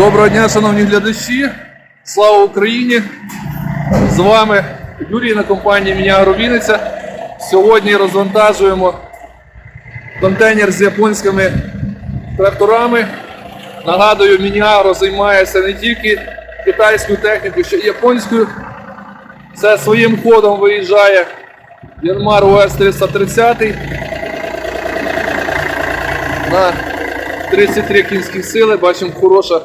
Доброго дня, шановні глядачі. Слава Україні! З вами Юрій на компанії Мінягро Вінниця. Сьогодні розвантажуємо контейнер з японськими тракторами. Нагадую, Мінягро займається не тільки китайською технікою, ще й японською. Це своїм ходом виїжджає Янмар УС 330 на 33 кінські сили. Бачимо хороша,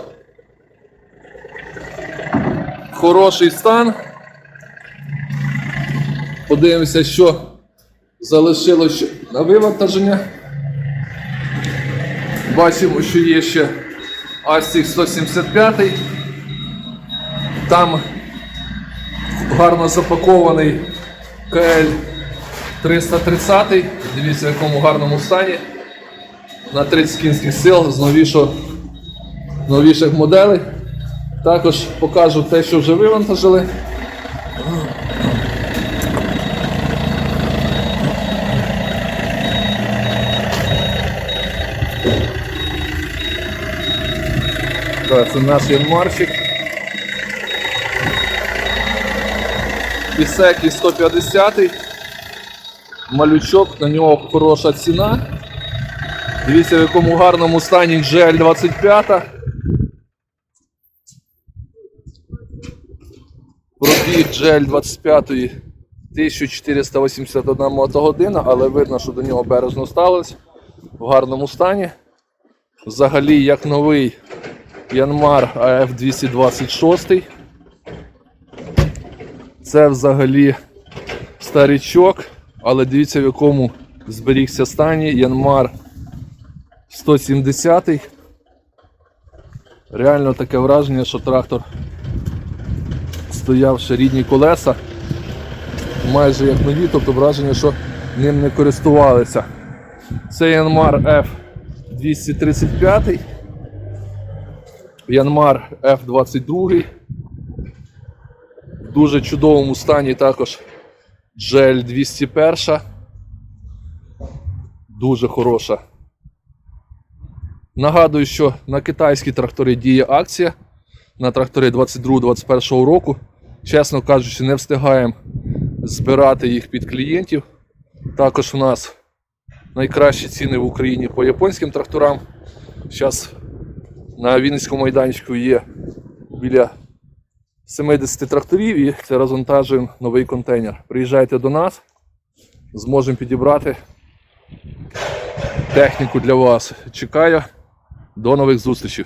хороший стан. Подивимося, що залишилося на вивантаження. Бачимо, що є ще Астік 175. Там гарно запакований КЛ 330. Дивіться, в якому гарному стані. На 30 кінських сил з новіших моделей. Також покажу те, що вже вивантажили. Це наш ярмарчик. Пісекі 150 -й. малючок, на нього хороша ціна. Дивіться, в якому гарному стані GL25. Від GL25 1481 мотогодина, але видно, що до нього березно сталося в гарному стані. Взагалі, як новий Янмар af 226 Це взагалі старічок, але дивіться, в якому зберігся стані. Янмар 170 Реально таке враження, що трактор стояв ще рідні колеса, майже як нові, тобто враження, що ним не користувалися. Це Янмар F235, Янмар F22. В дуже чудовому стані також GL 201. Дуже хороша. Нагадую, що на китайські трактори діє акція на трактори 22-21 року. Чесно кажучи, не встигаємо збирати їх під клієнтів. Також у нас найкращі ціни в Україні по японським тракторам. Зараз на Вінницькому майданчику є біля 70 тракторів і це розвантажуємо новий контейнер. Приїжджайте до нас, зможемо підібрати техніку для вас. Чекаю. До нових зустрічей.